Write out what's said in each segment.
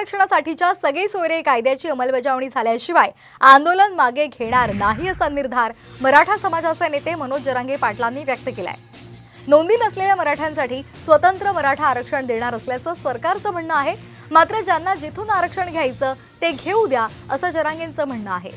आरक्षणासाठीच्या सगळे सोयरे कायद्याची अंमलबजावणी झाल्याशिवाय आंदोलन मागे घेणार नाही असा निर्धार मराठा समाजाचे नेते मनोज जरांगे पाटलांनी व्यक्त केलाय. नोंदी नसलेल्या मराठ्यांसाठी स्वतंत्र मराठा आरक्षण देणार असल्याचं सरकारचं म्हणणं आहे. मात्र ज्यांना जिथून आरक्षण घ्यायचं ते घेऊ द्या असं जरांगेंचं म्हणणं आहे.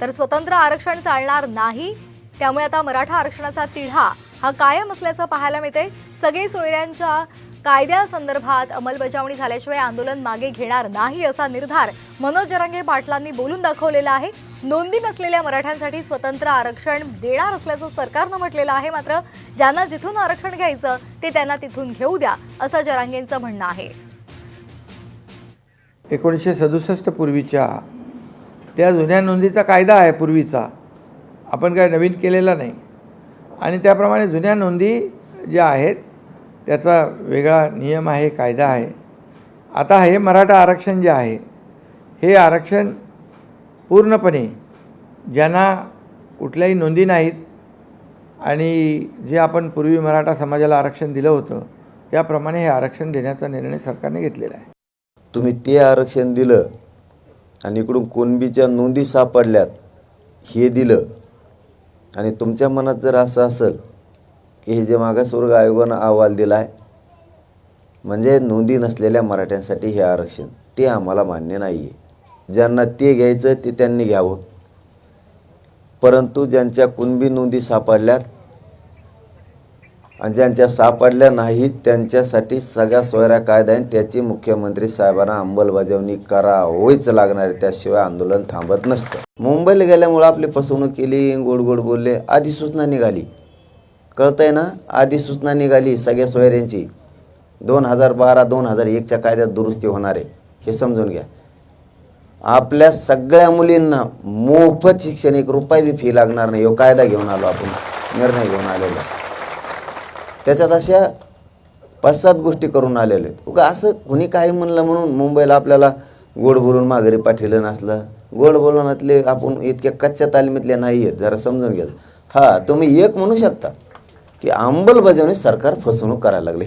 तर स्वतंत्र आरक्षण चालणार नाही त्यामुळे आता मराठा आरक्षणाचा तिढा हा कायम असल्याचं पाहायला मिळते सगळे सोयऱ्यांच्या कायद्यासंदर्भात अंमलबजावणी झाल्याशिवाय आंदोलन मागे घेणार नाही असा निर्धार मनोज जरांगे पाटलांनी बोलून दाखवलेला आहे. नोंदी नसलेल्या मराठ्यांसाठी स्वतंत्र आरक्षण देणार असल्याचं सरकारनं म्हटलेलं आहे. मात्र ज्यांना जिथून आरक्षण घ्यायचं ते त्यांना तिथून घेऊ द्या असं जरांगेंचं म्हणणं आहे. एकोणीसशे सदुसष्ट पूर्वीच्या त्या जुन्या नोंदीचा कायदा आहे पूर्वीचा. आपण काय नवीन केलेला नाही. आणि त्याप्रमाणे जुन्या नोंदी ज्या आहेत त्याचा वेगळा नियम आहे कायदा आहे. आता हे मराठा आरक्षण जे आहे हे आरक्षण पूर्णपणे ज्यांना कुठल्याही नोंदी नाहीत आणि जे आपण पूर्वी मराठा समाजाला आरक्षण दिलं होतं त्याप्रमाणे हे आरक्षण देण्याचा निर्णय सरकारने घेतलेला आहे. तुम्ही ते आरक्षण दिलं आणि इकडून कुणबीच्या नोंदी सापडल्यात हे दिलं आणि तुमच्या मनात जर असं असेल की हे जे मागासवर्ग आयोगानं अहवाल दिला आहे म्हणजे नोंदी नसलेल्या मराठ्यांसाठी हे आरक्षण ते आम्हाला मान्य नाही आहे ज्यांना ते घ्यायचं ते त्यांनी घ्यावं. परंतु ज्यांच्या कुणबी नोंदी सापडल्यात आणि ज्यांच्या सापडल्या नाहीत त्यांच्यासाठी सगळ्या सोयऱ्या कायदा आहे त्याची मुख्यमंत्री साहेबांना अंमलबजावणी करावीच लागणार आहे. त्याशिवाय आंदोलन थांबत नसतं. मुंबईला गेल्यामुळं आपली फसवणूक केली गोड गोड बोलले अधिसूचना निघाली. कळतंय ना? आधी सूचना निघाली सगळ्या सोयऱ्यांची. दोन हजार बारा दोन हजार एकच्या कायद्यात दुरुस्ती होणार आहे. हे समजून घ्या. आपल्या सगळ्या मुलींना मोफत शिक्षण एक रुपये बी फी लागणार नाही. हो कायदा घेऊन आलो आपण. निर्णय घेऊन आलेलो. त्याच्यात अशा पाच सात गोष्टी करून आलेल्या आहेत. उगा असं कुणी काही म्हणलं म्हणून मुंबईला आपल्याला गोड बोलून माघारी पाठवलं नसलं. गोड बोलवण्यातले आपण इतक्या कच्च्या तालमीतले नाही आहेत. जरा समजून घ्या. हां तुम्ही एक म्हणू शकता. की अंमलबजावणी सरकार फसवणूक करायला लागलं. हे